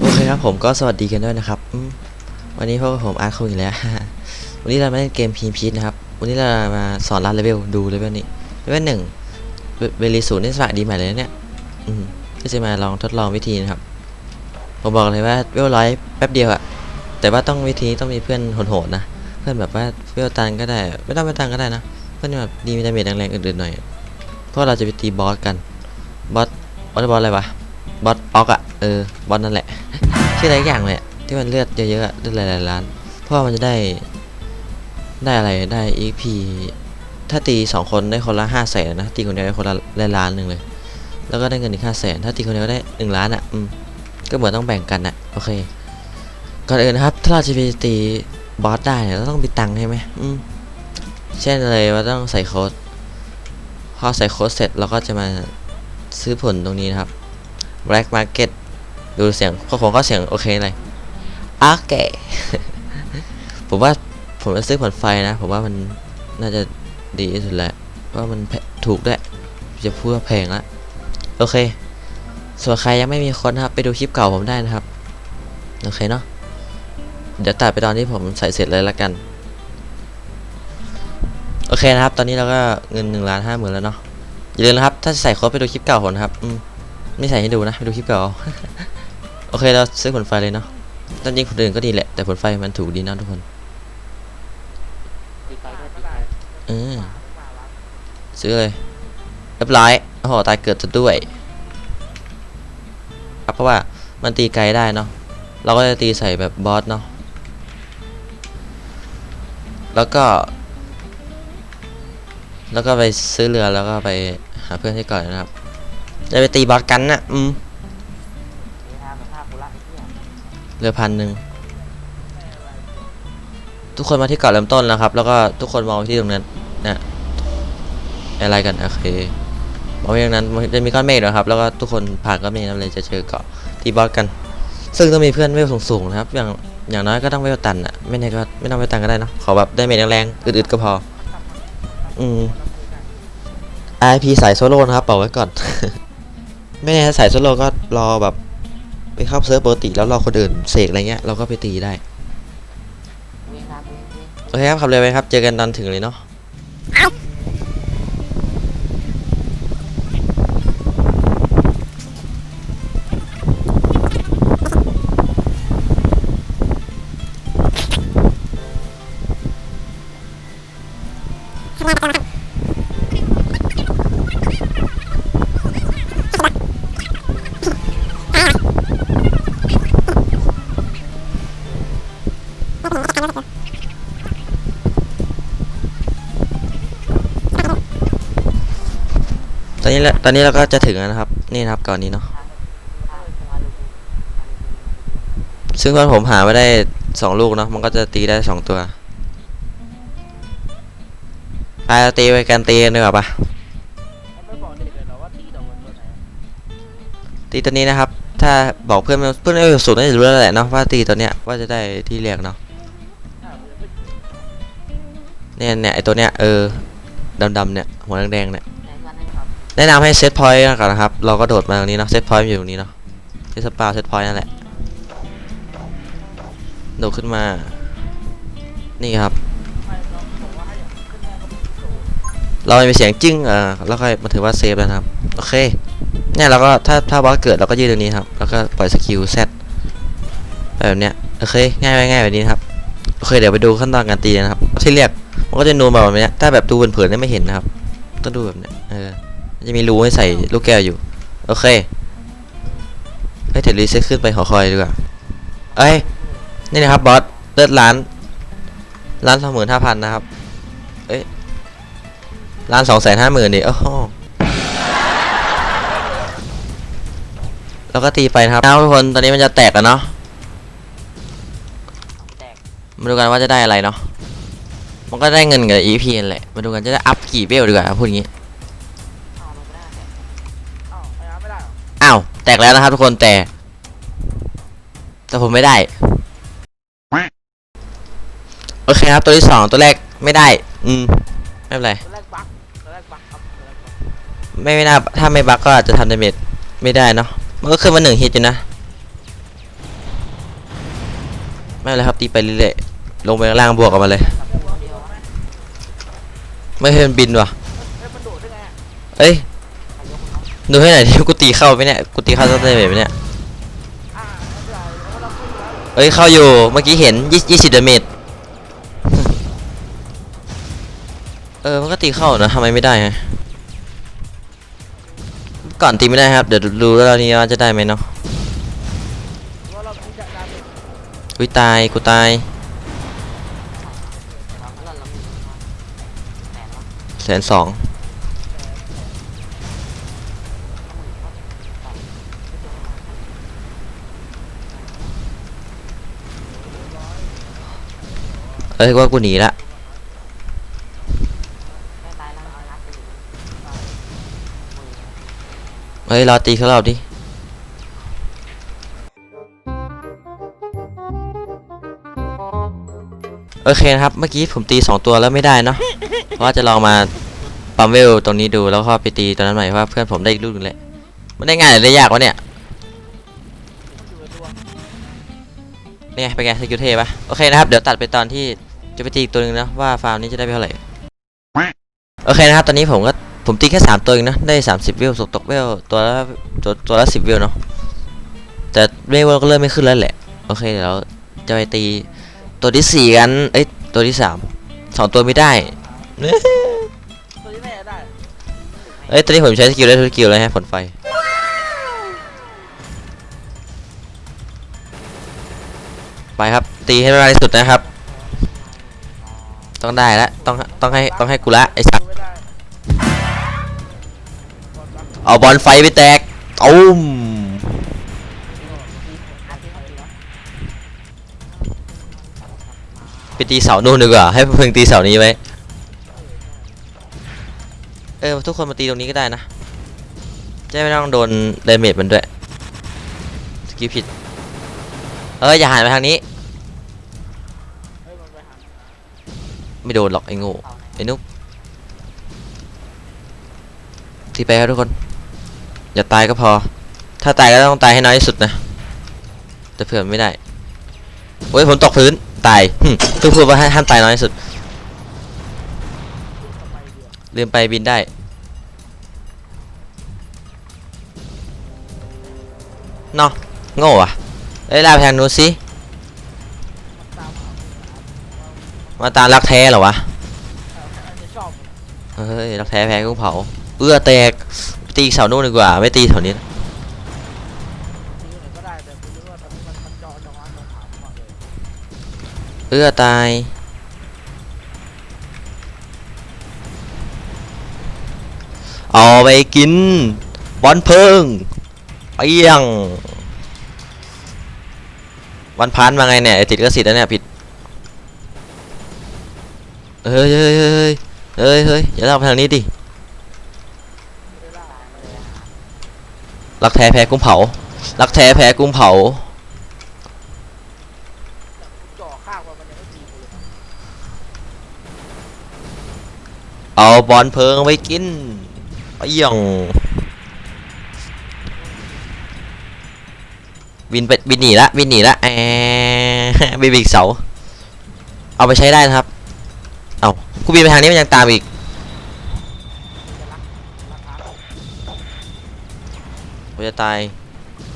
โอเคครับผมก็สวัสดีกันด้วยนะครับ วันนี้พบกับผมอาร์ตคงอีกแล้ว วันนี้เรามาเล่นเกมพีพีนะครับ วันนี้เรามาสอนรัดเลเวลดูเลเวลนี้เลเวลหนึ่งเวลีศูนย์นี่สระดีใหม่เลยเนี่ยอืมก็จะมาลองทดลองวิธีนะครับ ผมบอกเลยว่าเวลร้อยแป๊บเดียวอะแต่ว่าต้องวิธีต้องมีเพื่อนโหดๆนะ เพื่อนแบบว่าเวลตันก็ได้ ไม่ต้องเวลตันก็ได้นะ เพื่อนแบบดีมีดาเมจแรงๆอื่นๆหน่อย เพราะเราจะไปตีบอสกัน บอสบอสอะไรวะ บอสออกอะ เออบอสนั่นแหละ ชื่ออะไรอย่างเลยที่มันเลือดเยอะๆอะเลือดหลายๆล้าน เพราะว่ามันจะได้ได้อะไรได้ EP ถ้าตีสองคนได้คนละห้าแสนนะตีคนเดียวได้คนละล้านหนึ่งเลย แล้วก็ได้เงินอีกห้าแสนถ้าตีคนเดียวได้หนึ่งล้านอะอืมก็เหมือนต้องแบ่งกันอะโอเคก่อนอื่นนะครับ ถ้าเราจะไปตีบอสได้เนี่ยเราต้องมีตังค์ใช่ไหมอืมเช่นเลยว่าต้องใส่โค้ดพอใส่โค้ดเสร็จเราก็จะมาซื้อผลตรงนี้นะครับ Black Market ดูเสียงก็ผมก็เสียงโอเคเลยโอเคผมว่าผมจะซื้อผลไฟนะ ผมว่ามันน่าจะดีที่สุดแหละเพราะว่ามันถูกด้วยจะพูดว่าแพงละโอเค ส่วนใครยังไม่มีคนนะครับ ไปดูคลิปเก่าผมได้นะครับ โอเคเนาะเดี๋ยวตัดไปตอนที่ผมใส่เสร็จเลยละกัน โอเคนะครับ ตอนนี้เราก็เงินหนึ่งล้านห้าหมื่นแล้วเนาะอย่าลืมนะครับ ถ้าใส่โค้ดไปดูคลิปเก่าผมนะครับ อืมไม่ใส่ให้ดูนะไปดูคลิปเก่า เอาโอเคเราซื้อผลไฟเลยเนาะตอนจริงคนอื่นก็ดีแหละ แต่ผลไฟมันถูกดีนะทุกคนเออซื้อเลยเรียบร้อยโอ้โหตายเกิดจะด้วยครับเพราะว่ามันตีไกลได้เนาะเราก็จะตีใส่แบบบอสเนาะแล้วก็ แล้วก็ไปซื้อเรือแล้วก็ไปหาเพื่อนที่เก่อนนะครับ จะไปตีบอสกันนะอืม เรือพันหนึ่งทุกคนมาที่เกาะเริ่มต้นแล้วครับ แล้วก็ทุกคนมองไปที่ตรงนั้นนะอะไรกันโอเคมองไปตรงนั้นจะมีก้อนเมฆนะครับ แล้วก็ทุกคนผ่านก้อนเมฆนั้นเลยจะเจอเกาะที่บอสกัน ซึ่งต้องมีเพื่อนเวลสูงๆนะครับ อย่างอย่างน้อยก็ต้องเวลตันอะไม่แน่ก็ไม่ต้องเวลตันก็ได้นะขอแบบได้เมจแรงๆอึดๆก็พอ อืม IP สายโซโล่นะครับเป่าไว้ก่อน ไม่แน่ถ้าสายโซโล่ก็รอแบบ ไปเข้าเซิร์ฟปกติแล้วรอคนอื่นเสกอะไรเงี้ยเราก็ไปตีได้โอเคครับขับเร็วไปครับ เจอกันตอนถึงเลยเนาะตอน นี้ตอนนี้เราก็จะถึงแล้วนะครับ นี่นะครับก่อนนี้เนาะซึ่งตอนผมหาไม่ได้สองลูกเนาะมันก็จะตีได้สองตัวไปตีไปกันตีกันดีกว่าปะไม่บอกเด็กเลยเหรอว่าตีดอกมันตัวไหนตีตัวนี้นะครับ ถ้าบอกเพื่อนเพื่อนไม่สูตรน่าจะรู้แล้วแหละเนาะว่าตีตัวเนี้ยว่าจะได้ที่เรียกเนาะเนี่ยเนี่ยไอตัวเนี้ยเออดำๆเนี่ยหัวแดงๆเนี่ย แนะนำให้เซตพอยต์ก่อนนะครับ เราก็โดดมาตรงนี้เนาะเซตพอยต์อยู่ตรงนี้เนาะที่สปาเซตพอยต์นั่นแหละ โดดขึ้นมา นี่ครับ เราบอกว่าให้อย่างขึ้นแรกก็เป็นโซนเรามีเสียงจิ้งอ่อแล้วก็มาถือว่าเซฟแล้วนะครับ โอเค เนี่ยเราก็ถ้าถ้าบอสเกิดเราก็ยืนตรงนี้ครับ แล้วก็ปล่อยสกิลเซตแบบเนี้ย โอเค ง่ายไปง่ายแบบนี้ครับ โอเค เดี๋ยวไปดูขั้นตอนการตีนะครับ ที่เรียกมันก็จะนูนแบบนี้ถ้าแบบดูเผินๆนี่ไม่เห็นนะครับ ต้องดูแบบเนี้ย เออ จะมีรูให้ใส่ลูกแก้วอยู่ โอเคเฮ้ยเดี๋ยวรีเซ็ตขึ้นไปหอคอยดีกว่าเอ้ยนี่นะครับบอสเลือดล้านล้านสองหมื่นห้าพันนะครับเอ้ยล้านสองแสนห้าหมื่นดิโอ้โหแล้วก็ตีไปนะครับเอาทุกคนตอนนี้มันจะแตกแล้วเนาะมาดูกันว่าจะได้อะไรเนาะมันก็ได้เงินกับ EP นั่นแหละมาดูกันจะได้อัพกี่เบลดีกว่าพูดอย่างงี้ แตกแล้วนะครับทุกคนแต่ แต่ผมไม่ได้ โอเคครับตัวที่สองตัวแรกไม่ได้ อืมไม่เป็นไรตัวแรกบักตัวแรกบักครับตัวแรกบักไม่ไม่น่าถ้าไม่บักก็อาจจะทำดาเมจไม่ได้เนาะมันก็ขึ้นมาหนึ่งฮิตอยู่นะไม่เป็นไรครับตีไปเรื่อยๆลงไปข้างล่างบวกกับมันเลย ไม่ให้มันบินว่ะเอ้ย ดูให้หน่อยดิกูตีเข้าไหมเนี่ยกูตีเข้าตั้งแต่ไหนเนี่ยอ่าไม่เป็นไรเนแล้วเอ้ยเข้าอยู่เมื่อกี้เห็นยี่ยี่สิบเดเมจเออมันก็ตีเข้านะทำไมไม่ได้ฮะก่อนตีไม่ได้ครับ เดี๋ยวดูแล้วนี้ว่าจะได้ไหมเนาะเพราะเรามีจะดาเมจอุ้ยตายกูตายแสนสอง เอ้ยว่ากูหนีละเฮ้ยรอตีเขาเราดิโอเคนะครับ เมื่อกี้ผมตีสองตัวแล้วไม่ได้เนาะเพราะว่าจะลองมาปั๊มเวลตรงนี้ดูแล้วก็ไปตีตัวนั้นใหม่เพราะว่าเพื่อนผมได้อีกลูกหนึงแหละมันได้ง่ายหรือได้ยากวะเนี่ยเนี่ยเป็นไงสกิลเทปะโอเคนะครับ เดี๋ยวตัดไปตอนที่ จะไปตีอีกตัวหนึ่งนะว่าฟาร์มนี้จะได้ไปเท่าไหร่โอเคนะครับตอนนี้ผมก็ผมตีแค่สามตัวเองนะได้สามสิบวิวตกตกเวลตัวละตัวตัวละสิบวิวเนาะแต่เวลก็เริ่มไม่ขึ้นแล้วแหละโอเคเดี๋ยวเราจะไปตีตัวที่สี่กันเอ้ยตัวที่สามสองตัวไม่ได้ตัวนี้ไม่ได้เอ้ยตอนนี้ผมใช้สกิลได้ทุกสกิลเลยฮะผลไฟไปครับตีให้ได้ที่สุดนะครับ ต้องได้แล้วต้องต้องให้ต้องให้กูละไอ้สักดูไม่ได้บอลบักเอาบอลไฟไปแตกตุ้มไปตีเสานู่นดีกว่าให้เพิ่งตีเสานี้ไว้เออทุกคนมาตีตรงนี้ก็ได้นะจะไม่ต้องโดนเดเมจมันด้วยสกิลผิดเอออย่าหันไปทางนี้ ไม่โดนหรอกไอ้โง่ไอ้นุ๊กทีไปครับทุกคน อย่าตายก็พอ ถ้าตายก็ต้องตายให้น้อยที่สุดนะแต่เผื่อไม่ได้โอ้ยผมตกพื้นตายหึเพิ่งพูดว่าให้ห้ามตายน้อยที่สุดเดียวลืมไปบินได้เนาะโง่อะเอ้ยลาไปทางนู้นสิ มาตารักแท้เหรอวะเฮ้ยรักแท้แพ้กุ้งเผา เอื้อแตกตีเสาโน่นดีกว่า ไม่ตีแถวนี้ตีไหนก็ได้แต่คุณรู้ว่านี้เอื้อตายเอาไปกินบอลเพิงเปียงวันพันมาไงเนี่ยไอติดก็สิทธิ์แล้วเนี่ยผิด เฮ้ยเฮ้ยเฮ้ยเฮ้ยเฮ้ยอย่าเล่าไปทางนี้ดิรักแท้แพ้กุ้งเผารักแท้แพ้กุ้งเผาเจาะข้างว่ามันยังเอาบอลเพิงไปกินเปียงบินไปบินหนีละบินหนีละแอบินไปอีกเสา เอาไปใช้ได้นะครับ กูบินไปทางนี้มันยังตามอีก กูจะตาย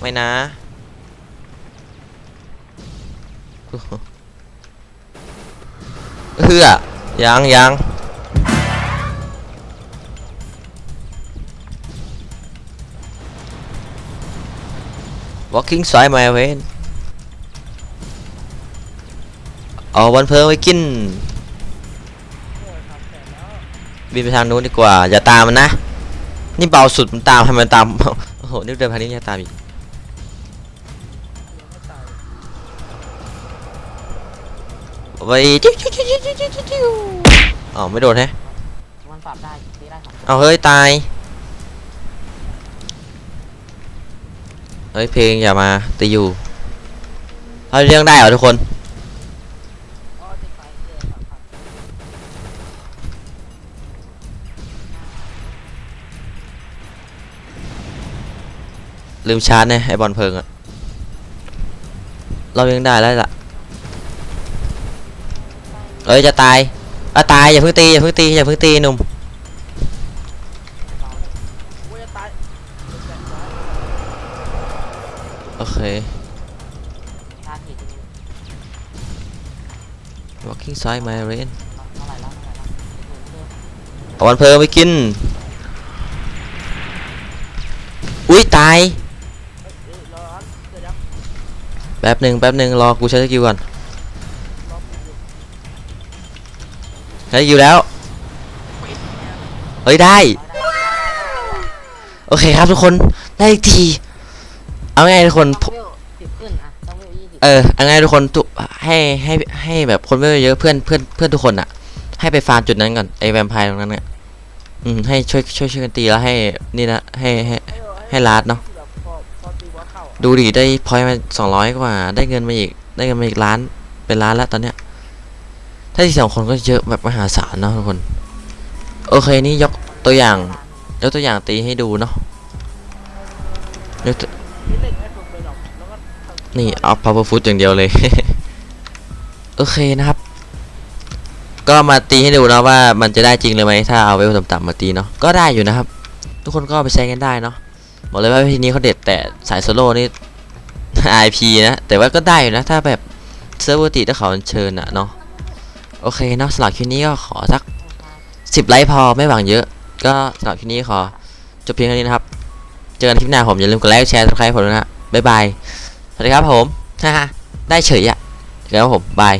ไม่นะ เฮือยังยัง walking สายมาเวนเอาวันเพลิงไว้กิน บินไปทางนู้นดีกว่า อย่าตามมันนะ นี่เบาสุดมันตามให้มันตาม โอ้โห นี่เดินทางนี้ยังตามอีกไม่ตายไปจิ้วจิ้วจิ้วจิ้วจิ้วจิ้วจิ้วอ๋อไม่โดนแฮะมันปรับได้ตีได้สองเอาเฮ้ย ตาย เฮ้ย เพลงอย่ามาตีอยู่ เอาเรื่องได้เหรอทุกคน ลืมชาร์จนี่ยไอบอลเพลิงอะเรายังได้แล้วล่ะเอ้ยจะตายอะตายอย่าเพิ่งตีอย่าเพิ่งตีอย่าเพิ่งตีหนุ่มโอ้ยจะตายโอเคชาติที่ walking side my rain เท่าเร่แล้วเพิ่มเอาวันเพลิงไปกิน อุ้ยตาย แป๊บหนึ่งแป๊บหนึ่งรอกูใช้สกิลก่อนใช้สกิลแล้ว เฮ้ยได้ โอเคครับทุกคนได้อีกที เอาง่ายทุกคนเออเออเอาง่ายทุกคนทุกให้ให้ให้แบบคนไม่เยอะเพื่อนเพื่อนเพื่อนทุกคนอะให้ไปฟาร์มจุดนั้นก่อนไอแวมไพร์ตรงนั้นเนี่ยอืมให้ช่วยช่วยช่วยกันตีแล้วให้นี่นะให้ให้ให้ลาดเนอะ ดูดิได้พอยมาสองร้อยกว่า ได้เงินมาอีก ได้เงินมาอีกล้าน เป็นล้านแล้วตอนเนี้ย ถ้าที่สองคนก็เยอะแบบมหาศาลเนาะทุกคน โอเคนี่ยกตัวอย่าง ยกตัวอย่างตีให้ดูเนาะยกนไม่ฝึกเลยหรอกแล้วก็ทำนี่เอา power foot อย่างเดียวเลย โอเคนะครับ ก็มาตีให้ดูนะว่ามันจะได้จริงเลยไหมถ้าเอาเวลต่ำๆมาตีเนาะ ก็ได้อยู่นะครับ ทุกคนก็ไปใช้กันได้เนาะ บอกเลยว่าวิธีนี้เขาเด็ดแต่สายโซโล่นี่ IP นะ แต่ว่าก็ได้อยู่นะ ถ้าแบบเซิร์ฟเวอร์ติถ้าเขาเชิญอะเนาะโอเคเนาะสำหรับคลิปนี้ก็ขอสัก10ไลค์พอไม่หวังเยอะ ก็สำหรับคลิปนี้ขอจบเพียงเท่านี้นะครับ เจอกันคลิปหน้าผมอย่าลืมกดไลค์แชร์ subscribe ผมนะบ๊ายบาย สวัสดีครับผมฮ่าได้เฉยอะเจอกันผมบาย